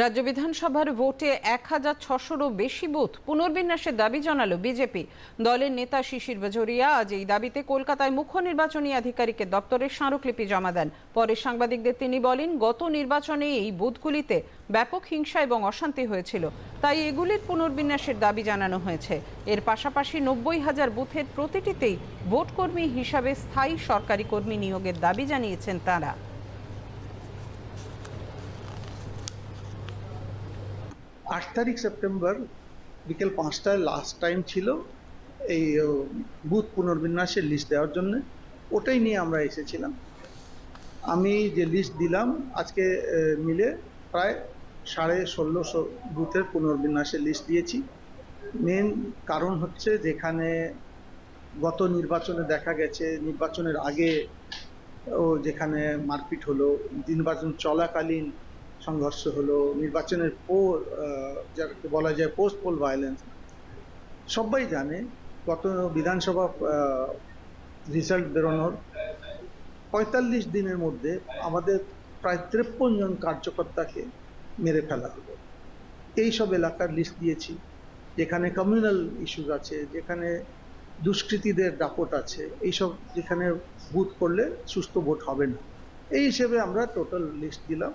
রাজ্য বিধানসভার ভোটে এক হাজার ছশোরও বেশি বুথ পুনর্বিন্যাসের দাবি জানালো বিজেপি। দলের নেতা শিশির বাজোরিয়া আজ এই দাবিতে কলকাতায় মুখ্য নির্বাচনী আধিকারিকের দপ্তরে স্মারকলিপি জমা দেন। পরে সাংবাদিকদের তিনি বলেন, গত নির্বাচনে এই বুথগুলিতে ব্যাপক হিংসা এবং অশান্তি হয়েছিল। তাই এগুলির পুনর্বিন্যাসের দাবি জানানো হয়েছে। এর পাশাপাশি নব্বই হাজার বুথের প্রতিটিতেই ভোটকর্মী হিসাবে স্থায়ী সরকারি কর্মী নিয়োগের দাবি জানিয়েছেন তারা। আট তারিখ সেপ্টেম্বর, বিকেল পাঁচটায় লাস্ট টাইম ছিল এই বুথ পুনর্বিন্যাসের লিস্ট দেওয়ার জন্য। ওটাই নিয়ে আমরা এসেছিলাম। আমি যে লিস্ট দিলাম, আজকে মিলে প্রায় সাড়ে ষোলোশো বুথের পুনর্বিন্যাসের লিস্ট দিয়েছি। মেন কারণ হচ্ছে যেখানে গত নির্বাচনে দেখা গেছে, নির্বাচনের আগে, ও, যেখানে মারপিট হলো নির্বাচন চলাকালীন সংঘর্ষ হলো, নির্বাচনের পর যাকে বলা যায় পোস্ট পোল ভায়োলেন্স সবাই জানে গত বিধানসভা রেজাল্ট বেরোনোর পঁয়তাল্লিশ দিনের মধ্যে আমাদের প্রায় তিপ্পন জন কার্যকর্তাকে মেরে ফেলা হলো। এইসব এলাকার লিস্ট দিয়েছি, যেখানে কমিউনাল ইস্যুস আছে, যেখানে দুষ্কৃতীদের দাপট আছে এইসব যেখানে বুথ করলে সুস্থ ভোট হবে না। এই হিসেবে আমরা টোটাল লিস্ট দিলাম।